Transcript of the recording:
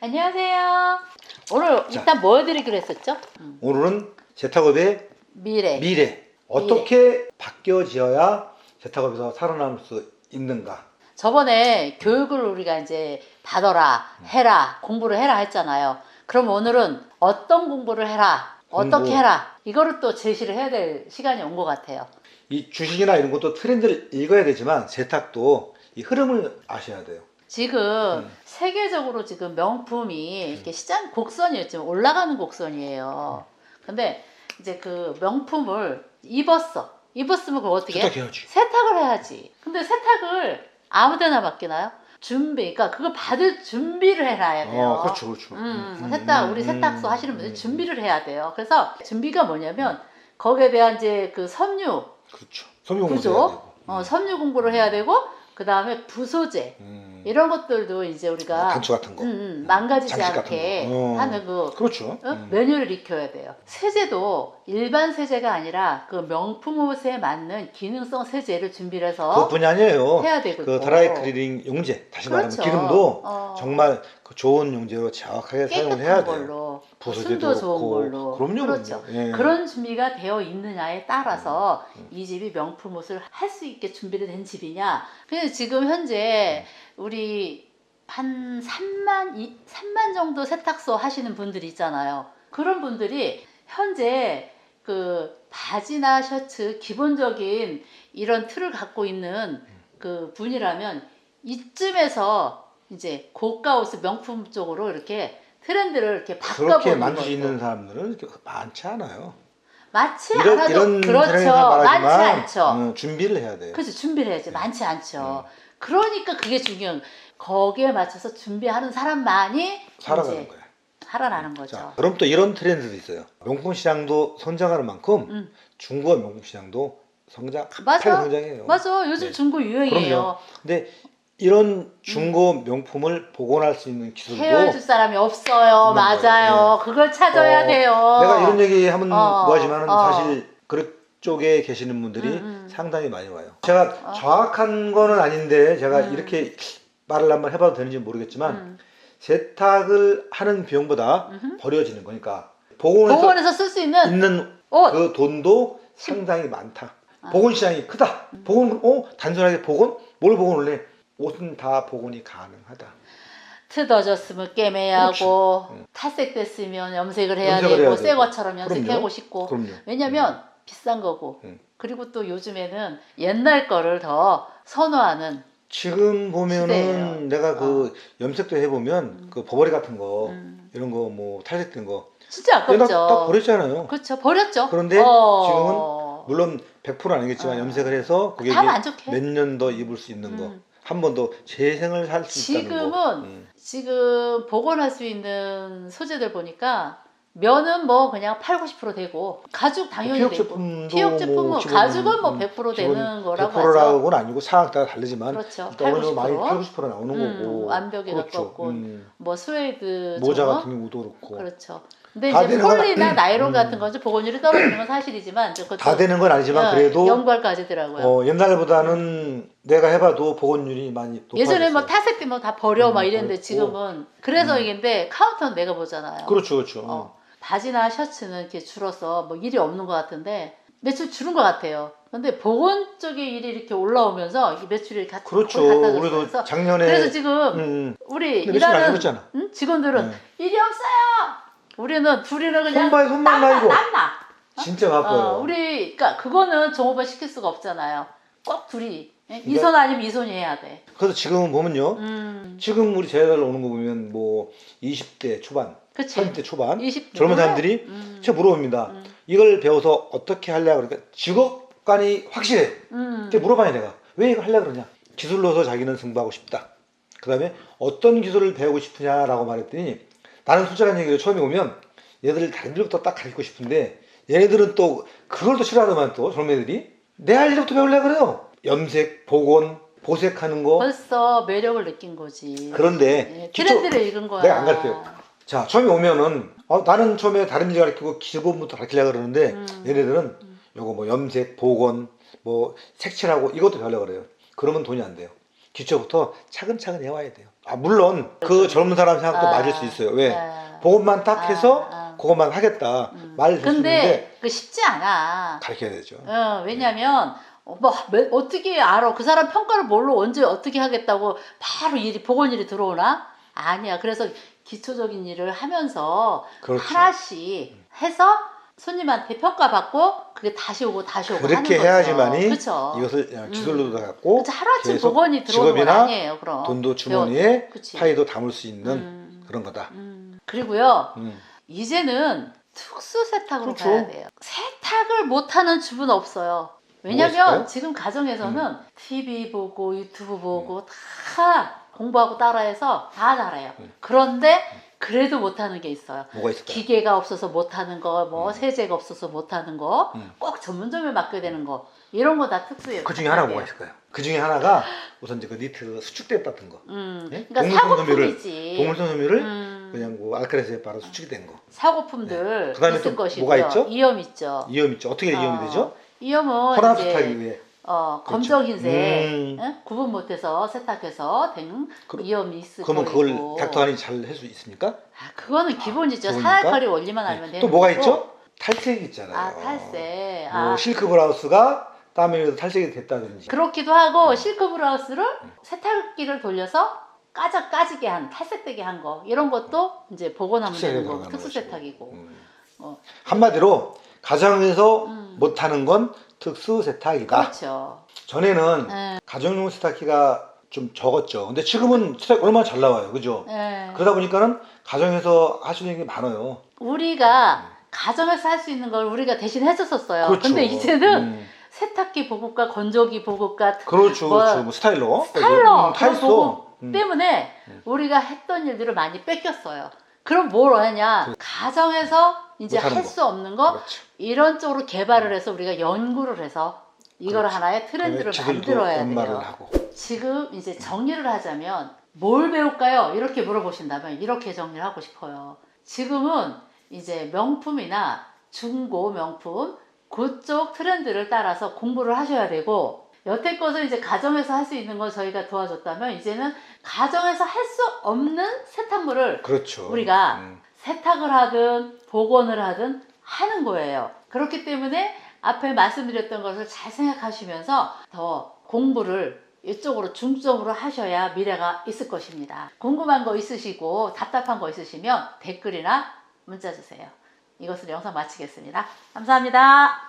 안녕하세요. 오늘 일단 뭐 해드리기로 했었죠? 음, 오늘은 세탁업의 미래. 미래 어떻게 바뀌어 지어야 세탁업에서 살아남을 수 있는가 저번에 교육을 우리가 이제 받아라, 해라, 공부를 해라 했잖아요. 그럼 오늘은 어떤 공부를 해라, 어떻게. 해라, 이거를 또 제시를 해야 될 시간이 온 것 같아요. 이 주식이나 이런 것도 트렌드를 읽어야 되지만 세탁도 이 흐름을 아셔야 돼요 지금 음. 세계적으로 지금 명품이 이렇게 시장 곡선이에요. 지금 올라가는 곡선이에요. 근데 이제 그 명품을 입었어. 입었으면 그걸 어떻게 해? 세탁해야지 세탁을 해야지. 근데 세탁을 아무데나 맡기나요? 준비, 그러니까 그걸 받을 준비를 해놔야 돼요. 어 그렇죠 그렇죠 음, 음, 세탁 음, 우리 음, 세탁소 음, 하시는 분들 음, 준비를 해야 돼요. 그래서 준비가 뭐냐면 거기에 대한 이제 그 섬유, 그렇죠 섬유 공부도 그죠? 어, 섬유 공부를 해야 되고 그 다음에 부소재 음, 이런 것들도 이제 우리가 단추 같은 거 음, 음, 망가지지 장식 같은 않게 거. 어. 하는 그 그렇죠 어? 음. 메뉴를 익혀야 돼요. 세제도 일반 세제가 아니라 그 명품 옷에 맞는 기능성 세제를 준비를 해서 그것뿐이 아니에요 해야 되고 그 드라이 클리닝 용제 다시 말하면 그렇죠. 기름도 어. 정말 그 좋은 용제로 정확하게 사용을 해야 돼요 숨도 좋은 없고. 걸로 그럼요 그렇죠. 그럼요. 예. 그런 준비가 되어 있느냐에 따라서 음. 이 집이 명품 옷을 할 수 있게 준비를 된 집이냐. 그래서 지금 현재 우리 한 3만, 이- 3만 정도 세탁소 하시는 분들이 있잖아요. 그런 분들이 현재 그 바지나 셔츠 기본적인 이런 틀을 갖고 있는 그 분이라면 이쯤에서 이제 고가 옷을 명품 쪽으로 이렇게 트렌드를 이렇게 그렇게 바꿔보는 거죠. 있는 사람들은 많지 않아요. 많지 이런 않아도 이런 그렇죠. 많지 않죠. 음, 준비를 해야 돼요. 그렇죠. 준비를 해야지. 많지 음. 않죠. 그러니까 그게 중요한 거기에 맞춰서 준비하는 사람만이 살아가는 거야. 살아나는 거죠. 자, 그럼 또 이런 트렌드도 있어요. 명품 시장도 성장하는 만큼 음. 중고 명품 시장도 성장, 맞아. 성장해요. 맞아. 요즘 네. 중고 유행이에요. 그럼요. 근데 이런 중고 명품을 복원할 수 있는 기술도 헤어질 사람이 없어요. 맞아요. 그걸 찾아야 어, 돼요. 내가 이런 얘기 하면 어, 뭐하지만 어. 사실 그 쪽에 계시는 분들이 음, 음. 상당히 많이 와요. 제가 어. 정확한 거는 아닌데 제가 음. 이렇게 말을 한번 해봐도 되는지 모르겠지만 음. 세탁을 하는 비용보다 음흠. 버려지는 거니까 복원해서 복원해서 쓸 수 있는 있는 옷. 그 돈도 상당히 많다. 아. 복원 시장이 크다. 복원, 어? 단순하게 복원? 뭘 복원을 해? 옷은 다 복원이 가능하다. 트어졌으면 깨매하고 그렇지. 응. 탈색됐으면 염색을 해야 염색을 되고 해야 새. 것처럼 염색하고 그럼요. 싶고 그럼요. 왜냐면 비싼 거고 응. 그리고 또 요즘에는 옛날 거를 더 선호하는 지금 보면은 시대예요. 내가 그 염색도 해보면 그 버버리 같은 거 음. 이런 거 뭐 탈색된 거 진짜 내가 아깝죠. 딱 버렸잖아요. 그렇죠. 버렸죠. 그런데 어. 물론 100%는 아니겠지만 어. 염색을 해서 그게 다 만족해. 몇년 더 입을 수 있는 거. 음. 한번 더 재생을 할 수 있다는 거. 지금은 음. 지금 복원할 수 있는 소재들 보니까 면은 뭐 그냥 8, 90% 되고 가죽 당연히 피혁 되고 제품도 피혁 제품은 뭐 가죽은 뭐 음, 100% 기본 되는 거라고 하죠. 100%라고는 아니고 상황 따라 다르지만 그렇죠. 일단 8, 어느 정도 많이 90%. 80, 90% 나오는 음, 거고 완벽에 그렇죠. 가깝고 음, 뭐 스웨이드 모자? 같은 경우도 그렇고 그렇죠. 근데 다 이제 건 폴리나 음. 나이론 음. 같은 거죠. 복원율이 떨어지는 건 사실이지만 다 되는 건 아니지만 어, 그래도 연구할까지더라고요. 어, 옛날보다는 내가 해봐도 복원율이 많이 높아졌어요. 예전에 뭐 탈색되면 다 버려 음, 막 이랬는데 그렇고. 지금은 그래서 음. 이게인데 카운터는 내가 보잖아요. 그렇죠, 그렇죠. 어, 바지나 셔츠는 이렇게 줄어서 뭐 일이 없는 것 같은데 매출 줄은 것 같아요. 근데 보건 쪽의 일이 이렇게 올라오면서 이 매출이 가, 그렇죠. 우리도 작년에 그래서 지금 음, 음. 우리 일하는? 직원들은 네. 일이 없어요. 우리는 둘이는 그냥 손발 손만 땀나 나이고 땀나. 진짜 바빠요. 어, 우리 그러니까 그거는 종업원 시킬 수가 없잖아요. 꼭 둘이 예? 그러니까 이손 아니면 이손이 해야 돼. 그래서 지금 보면요. 음, 지금 우리 제자들 오는 거 보면 뭐 20대 초반, 그치. 30대 초반 20 젊은 사람들이 음, 제가 물어봅니다. 음, 이걸 배워서 어떻게 하려고 그러니까 직업관이 확실해. 음. 그때 물어봐요 내가. 왜 이거 하려고 그러냐. 기술로서 자기는 승부하고 싶다. 그 다음에 어떤 기술을 배우고 싶으냐라고 말했더니 나는 솔직한 얘기를 처음에 오면 얘들을 다른 일부터 딱 가르치고 싶은데 얘네들은 또 그걸 또 싫어하더만 또 젊은 애들이 내 할 일부터 배우려고 그래요. 염색, 복원, 보색하는 거. 벌써 매력을 느낀 거지. 그런데 예, 기초- 트렌드를 읽은 거야. 내가 안 가르쳐요. 자 처음에 오면은 어, 나는 처음에 다른 일 가르치고 기본부터 가르치려고 그러는데 음. 얘네들은 요거 뭐 염색, 복원, 뭐 색칠하고 이것도 배우려고 그래요. 그러면 돈이 안 돼요. 기초부터 차근차근 해와야 돼요. 아, 물론 그 젊은 사람 생각도 아, 맞을 수 있어요. 왜? 네. 그것만 딱 해서 아, 아. 그것만 하겠다. 음. 말을 근데 그 쉽지 않아. 가르쳐야 되죠. 어, 왜냐면 어, 뭐 매- 어떻게 알아? 그 사람 평가를 뭘로 언제 어떻게 하겠다고 바로 일이 보건 일이 들어오나? 아니야. 그래서 기초적인 일을 하면서 그렇죠. 하나씩 해서 손님한테 평가받고 그게 다시 오고 다시 오고 그렇게 해야지만이 그렇죠. 이것을 기술로도 갖고 그렇죠. 하루아침 보건이 들어오는 건 아니에요. 그럼 돈도 주머니에. 파이도 담을 수 있는 음, 그런 거다. 음. 그리고요. 음. 이제는 특수 세탁으로 그렇죠. 가야 돼요. 세탁을 못하는 주부는 없어요. 왜냐면? 지금 가정에서는 TV 보고 유튜브 보고 다 공부하고 따라해서 다 잘해요. 음. 그런데 그래도 못하는 게 있어요. 뭐가 있을까요? 기계가 없어서 못하는 거, 뭐 음. 세제가 없어서 못하는 거, 음. 꼭 전문점에 맡겨야 되는 거 이런 거 다 특수예요. 그 중에 하나가 뭐가 있을까요? 그 중에 하나가 우선 이제 그 니트 수축됐다는 거. 음, 네? 그러니까 사고품이지. 동물성 섬유를 음, 그냥 뭐 알카리스에 바로 수축이 된 거. 사고품들 네. 그다음에 또 것이고요. 뭐가 있죠? 이염 있죠. 이염 있죠. 어떻게 이염이 어, 되죠? 이염은 혼합 이제. 어, 그렇죠. 검정 흰색 음. 예? 구분 못해서 세탁해서 된 그- 이염이 있을 그러면 거고. 그걸 닥터안이 잘할 수 있습니까? 아, 그거는 기본이죠. 기본이니까? 사약거리 원리만 알면 되는 또 뭐가 거고. 있죠? 탈색 있잖아요. 아 탈색. 뭐 아, 실크 브라우스가 땀에 의해서 탈색이 됐다든지. 그렇기도 하고 음. 실크 브라우스를 세탁기를 돌려서 까져 까지게 한 탈색되게 한 거 이런 것도 이제 복원하면 특수세탁에 되는 거 특수 것이고. 세탁이고. 음. 어. 한마디로 가정에서 음. 못하는 건 특수 세탁이다. 그렇죠. 전에는 예. 가정용 세탁기가 좀 적었죠. 근데 지금은 세탁 얼마나 잘 나와요. 그죠? 예. 그러다 보니까는 가정에서 있는 게 많아요. 우리가 가정에서 할 수 있는 걸 우리가 대신 해줬었어요. 그렇죠. 근데 이제는 음. 세탁기 보급과 건조기 보급과 그렇죠, 뭐, 그렇죠. 뭐 스타일러. 스타일러, 음, 다 그런 있어. 보급 음. 때문에 음. 우리가 했던 일들을 많이 뺏겼어요. 그럼 뭘 하냐? 가정에서 이제 할 거. 수 없는 거 그렇죠. 이런 쪽으로 개발을 해서 우리가 연구를 해서 이걸 그렇죠. 하나의 트렌드를 지들도 만들어야 돼요. 하고. 지금 이제 정리를 하자면 뭘 배울까요? 이렇게 물어보신다면 이렇게 정리를 하고 싶어요. 지금은 이제 명품이나 중고 명품 그쪽 트렌드를 따라서 공부를 하셔야 되고 여태껏은 이제 가정에서 할 수 있는 걸 저희가 도와줬다면 이제는 가정에서 할 수 없는 세탁물을 그렇죠. 우리가 음. 세탁을 하든 복원을 하든 하는 거예요. 그렇기 때문에 앞에 말씀드렸던 것을 잘 생각하시면서 더 공부를 이쪽으로 중점으로 하셔야 미래가 있을 것입니다. 궁금한 거 있으시고 답답한 거 있으시면 댓글이나 문자 주세요. 이것으로 영상 마치겠습니다. 감사합니다.